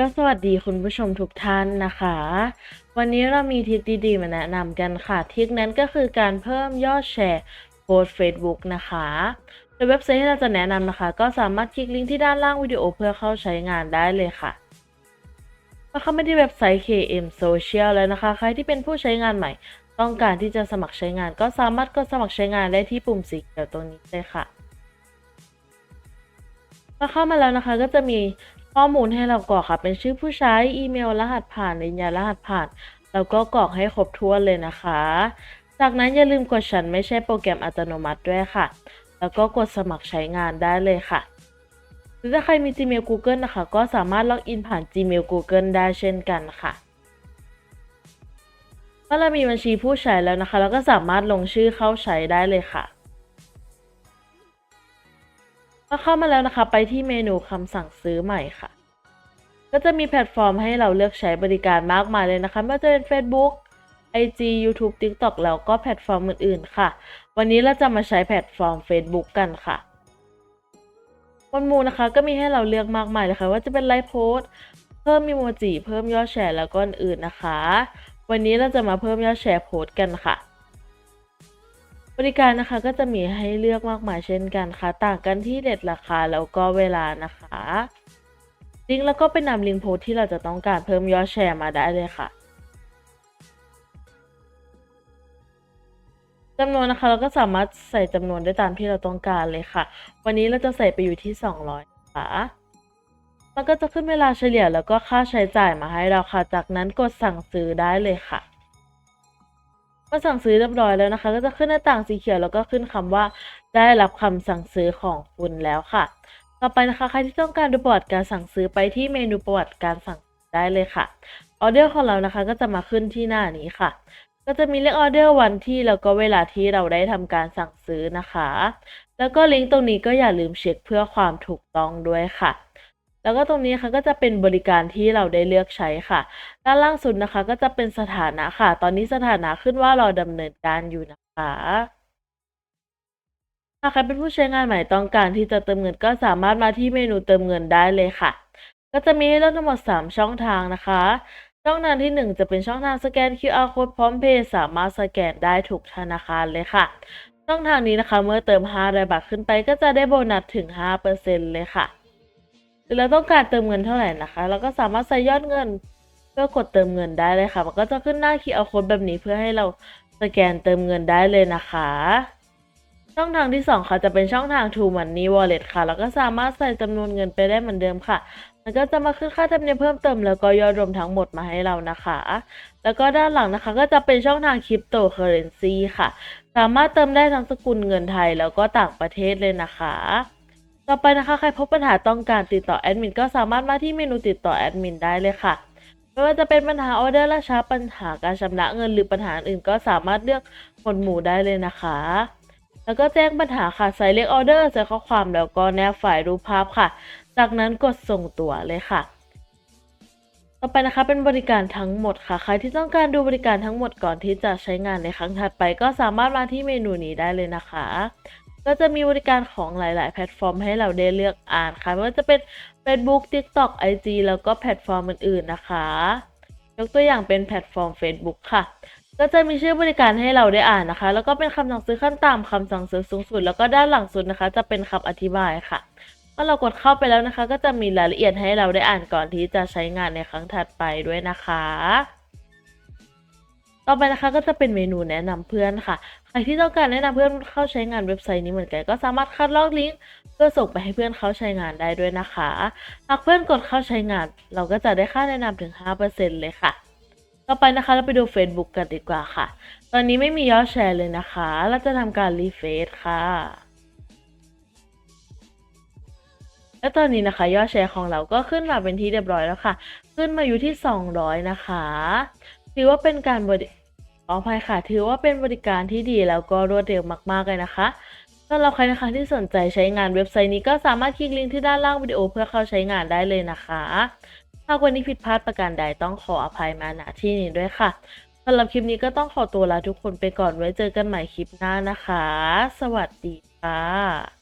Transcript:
ก็สวัสดีคุณผู้ชมทุกท่านนะคะ วันนี้เรามีทิคดีๆมาแนะนำกันค่ะ ทิคนั้นก็คือการเพิ่มยอดแชร์โพสต์ Facebook นะคะโดยเว็บไซต์ที่เราจะแนะนำนะคะ ก็สามารถคลิกลิงก์ที่ด้านล่างวิดีโอเพื่อเข้าใช้งานได้เลยค่ะมาเข้ามาที่เว็บไซต์ KM Social แล้วนะคะ ใครที่เป็นผู้ใช้งานใหม่ ต้องการที่จะสมัครใช้งาน ก็สามารถกดสมัครใช้งานได้ที่ปุ่มสีเขียวตรงนี้เลยค่ะพอเข้ามาแล้วนะคะก็จะมี ข้อมูลให้เรากรอกค่ะ เป็นชื่อผู้ใช้อีเมลรหัสผ่านยืนยันรหัสผ่าน แล้วก็กรอกให้ครบถ้วนเลยนะคะ จากนั้นอย่าลืมกดฉันไม่ใช่โปรแกรมอัตโนมัติด้วยค่ะ แล้วก็กดสมัครใช้งานได้เลยค่ะหรือถ้าใครมี Gmail Google นะคะ ก็สามารถล็อกอินผ่าน Gmail Google ได้เช่นกันค่ะเมื่อเรามีบัญชีผู้ใช้แล้วนะคะ เราก็สามารถลงชื่อเข้าใช้ได้เลยค่ะ พอเข้ามาแล้วนะคะ ไปที่เมนูคำสั่งซื้อใหม่ค่ะ ก็จะมีแพลตฟอร์มให้เราเลือกใช้บริการมากมายเลยนะคะไม่ว่าจะเป็น Facebook IG YouTube TikTok แล้วก็แพลตฟอร์มอื่น ๆ ค่ะ วันนี้เราจะมาใช้แพลตฟอร์ม Facebook กันค่ะบนมูนะคะก็มีให้เราเลือกมากมายเลยค่ะ ว่าจะเป็นไลฟ์โพสเพิ่มมีโมจิเพิ่มยอดแชร์แล้วก็อื่นๆนะคะ วันนี้เราจะมาเพิ่มยอดแชร์โพสกันค่ะ บริการนะคะก็จะมีให้เลือกมากมายเช่นกันค่ะ ต่างกันที่เด็ดราคาแล้วก็เวลานะคะลิงก์แล้วก็ไปนำลิงก์โพสที่เราจะต้องการเพิ่มยอดแชร์มาได้เลยค่ะจำนวนนะคะเราก็สามารถใส่จำนวนได้ตามที่เราต้องการเลยค่ะ วันนี้เราจะใส่ไปอยู่ที่ 200นะคะมันก็จะขึ้นเวลาเฉลี่ยแล้วก็ค่าใช้จ่ายมาให้เราค่ะ จากนั้นกดสั่งซื้อได้เลยค่ะ เมื่อสั่งซื้อเรียบร้อยแล้วนะคะ ก็จะขึ้นหน้าต่างสีเขียวแล้วก็ขึ้นคำว่าได้รับคำสั่งซื้อของคุณแล้วค่ะ ต่อไปนะคะใครที่ต้องการดูประวัติการสั่งซื้อไปที่เมนูประวัติการสั่งได้เลยค่ะออเดอร์ของเรานะคะก็จะมาขึ้นที่หน้านี้ค่ะ ก็จะมีเลขออเดอร์วันที่แล้วก็เวลาที่เราได้ทำการสั่งซื้อนะคะ แล้วก็ลิงก์ตรงนี้ก็อย่าลืมเช็คเพื่อความถูกต้องด้วยค่ะ แล้วก็ตรงนี้ค่ะก็จะเป็นบริการที่เราได้เลือกใช้ค่ะ ด้านล่างสุดนะคะก็จะเป็นสถานะค่ะ ตอนนี้สถานะขึ้นว่าเราดำเนินการอยู่นะคะถ้าใครเป็นผู้ใช้งานใหม่ต้องการที่จะเติมเงินก็สามารถมาที่เมนูเติมเงินได้เลยค่ะ ก็จะมีให้เลือกทั้งหมด 3 ช่องทางนะคะ ช่องทางที่ 1 จะเป็นช่องทางสแกน QR code พร้อมเพย์สามารถสแกนได้ทุกธนาคารเลยค่ะ ช่องทางนี้นะคะ เมื่อเติม500บาทขึ้นไปก็จะได้โบนัสถึง 5%เลยค่ะ รือเราต้องการเติมเงินเท่าไหร่นะคะ เราก็สามารถใส่ยอดเงินเพื่อกดเติมเงินได้เลยค่ะ มันก็จะขึ้นหน้า QR code แบบนี้เพื่อให้เราสแกนเติมเงินได้เลยนะคะ ช่องทางที่ 2 ค่ะจะเป็นช่องทาง True Money Wallet ค่ะ แล้วก็สามารถใส่จำนวนเงินไปได้เหมือนเดิมค่ะ มันก็จะมาขึ้นค่าธรรมเนียมเพิ่มเติมแล้วก็ยอดรวมทั้งหมดมาให้เรานะคะ แล้วก็ด้านหลังนะคะก็จะเป็นช่องทางคริปโตเคอเรนซีค่ะ สามารถเติมได้ทั้งสกุลเงินไทยแล้วก็ต่างประเทศเลยนะคะ ต่อไปนะคะใครพบปัญหาต้องการติดต่อแอดมินก็สามารถมาที่เมนูติดต่อแอดมินได้เลยค่ะไม่ว่าจะเป็นปัญหาออเดอร์ล่าช้าปัญหาการชำระเงินหรือปัญหาอื่นก็สามารถเลือกหมวดหมู่ได้เลยนะคะ แล้วก็แจ้งปัญหาค่ะใส่เลขออเดอร์ใส่ข้อความแล้วก็แนบไฟล์รูปภาพค่ะ จากนั้นกดส่งตั๋วเลยค่ะ ต่อไปนะคะเป็นบริการทั้งหมดค่ะ ใครที่ต้องการดูบริการทั้งหมดก่อนที่จะใช้งานในครั้งถัดไป ก็สามารถมาที่เมนูนี้ได้เลยนะคะ ก็จะมีบริการของหลาย ๆ แพลตฟอร์มให้เราได้เลือกอ่านค่ะไม่ว่าจะเป็น Facebook TikTok IG แล้วก็แพลตฟอร์มอื่น ๆ นะคะ ยกตัวอย่างเป็นแพลตฟอร์ม Facebook ค่ะ ก็จะมีชื่อบริการให้เราได้อ่านนะคะ แล้วก็เป็นคำสั่งซื้อขั้นต่ำคำสั่งซื้อสูงสุด แล้วก็ด้านหลังสุดนะคะ จะเป็นคำอธิบายค่ะเมื่อเรากดเข้าไปแล้วนะคะ ก็จะมีรายละเอียดให้เราได้อ่านก่อนที่จะใช้งานในครั้งถัดไปด้วยนะคะ ต่อไปนะคะก็จะเป็นเมนูแนะนำเพื่อนค่ะ ใครที่ต้องการแนะนำเพื่อนเข้าใช้งานเว็บไซต์นี้เหมือนกันก็สามารถคัดลอกลิงก์เพื่อส่งไปให้เพื่อนเข้าใช้งานได้ด้วยนะคะ หากเพื่อนกดเข้าใช้งาน เราก็จะได้ค่าแนะนำถึง 5%เลยค่ะ ต่อไปนะคะเราไปดู Facebook กันดีกว่าค่ะ ตอนนี้ไม่มียอดแชร์เลยนะคะ เราจะทำการรีเฟซค่ะและตอนนี้นะคะ ยอดแชร์ของเราก็ขึ้นมาเป็นที่เรียบร้อยแล้วค่ะ ขึ้นมาอยู่ที่ 200 นะคะ ถือว่าเป็นการบริขออภัยค่ะ ถือว่าเป็นบริการที่ดีแล้วก็รวดเร็วมาก ๆ เลยนะคะสำหรับใครนะคะที่สนใจใช้งานเว็บไซต์นี้ก็สามารถคลิกลิงก์ที่ด้านล่างวิดีโอเพื่อเข้าใช้งานได้เลยนะคะหาวันนี้ผิดพลาดประการใดต้องขออภัยมาณที่นี้ด้วยค่ะสำหรับคลิปนี้ก็ต้องขอตัวลาทุกคนไปก่อนไว้เจอกันใหม่คลิปหน้านะคะ สวัสดีค่ะ